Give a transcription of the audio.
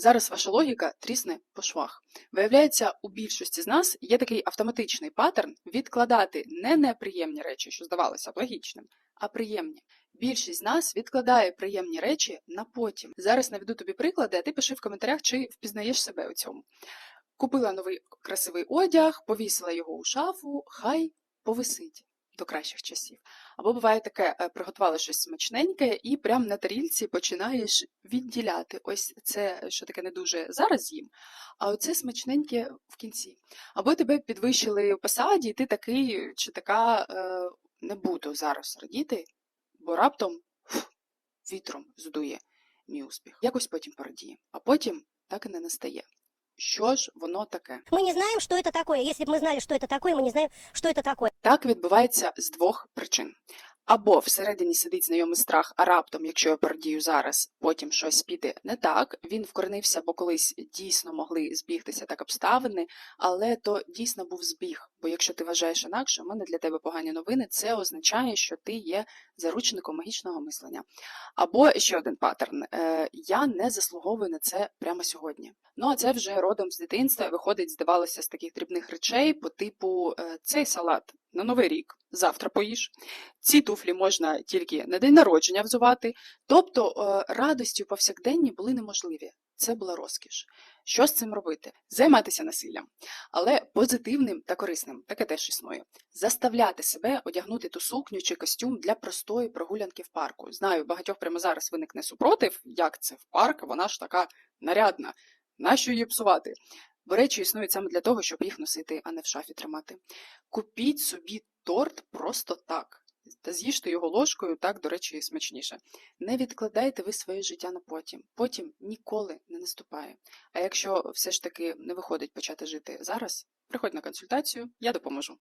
Зараз ваша логіка трісне по швах. Виявляється, у більшості з нас є такий автоматичний паттерн відкладати не неприємні речі, що здавалося б логічним, а приємні. Більшість з нас відкладає приємні речі на потім. Зараз наведу тобі приклади, а ти пиши в коментарях, чи впізнаєш себе у цьому. Купила новий красивий одяг, повісила його у шафу, хай повисить до кращих часів. Або буває таке, е, приготувала щось смачненьке, і прямо на тарілці починаєш відділяти. Ось це, що таке не дуже зараз їм, а оце смачненьке в кінці. Або тебе підвищили в посаді, і ти такий чи така е, не буду зараз радіти, бо раптом фу, вітром здує мій успіх. Якось потім порадіє, а потім так і не настає Що ж воно таке? Мы не знаем, что это такое. Если бы мы знали, что это такое, мы не знаем, что это такое. Так відбувається з двох причин. Або всередині сидить знайомий страх, а раптом, якщо я порадію зараз, потім щось піде не так. Він вкоренився, бо колись дійсно могли збігтися так обставини, але то дійсно був збіг. Бо якщо ти вважаєш інакше, у мене для тебе погані новини, це означає, що ти є заручником магічного мислення. Або ще один паттерн: е, я не заслуговую на це прямо сьогодні. Ну а це вже родом з дитинства виходить, здавалося, з таких дрібних речей, по типу е, цей салат на новий рік, завтра поїш. Ці туфлі можна тільки на день народження взувати. Тобто е, радості повсякденні були неможливі. Це була розкіш. Що з цим робити? Займатися насиллям, але позитивним та корисним, таке теж існує. Заставляти себе одягнути ту сукню чи костюм для простої прогулянки в парку. Знаю, багатьох прямо зараз виникне супротив, як це в парк, вона ж така нарядна. Нащо її псувати? До речі існують саме для того, щоб їх носити, а не в шафі тримати. Купіть собі торт просто так. Та з'їжте його ложкою, так, до речі, смачніше. Не відкладайте ви своє життя на потім. Потім ніколи не наступає. А якщо все ж таки не виходить почати жити зараз, приходь на консультацію, я допоможу.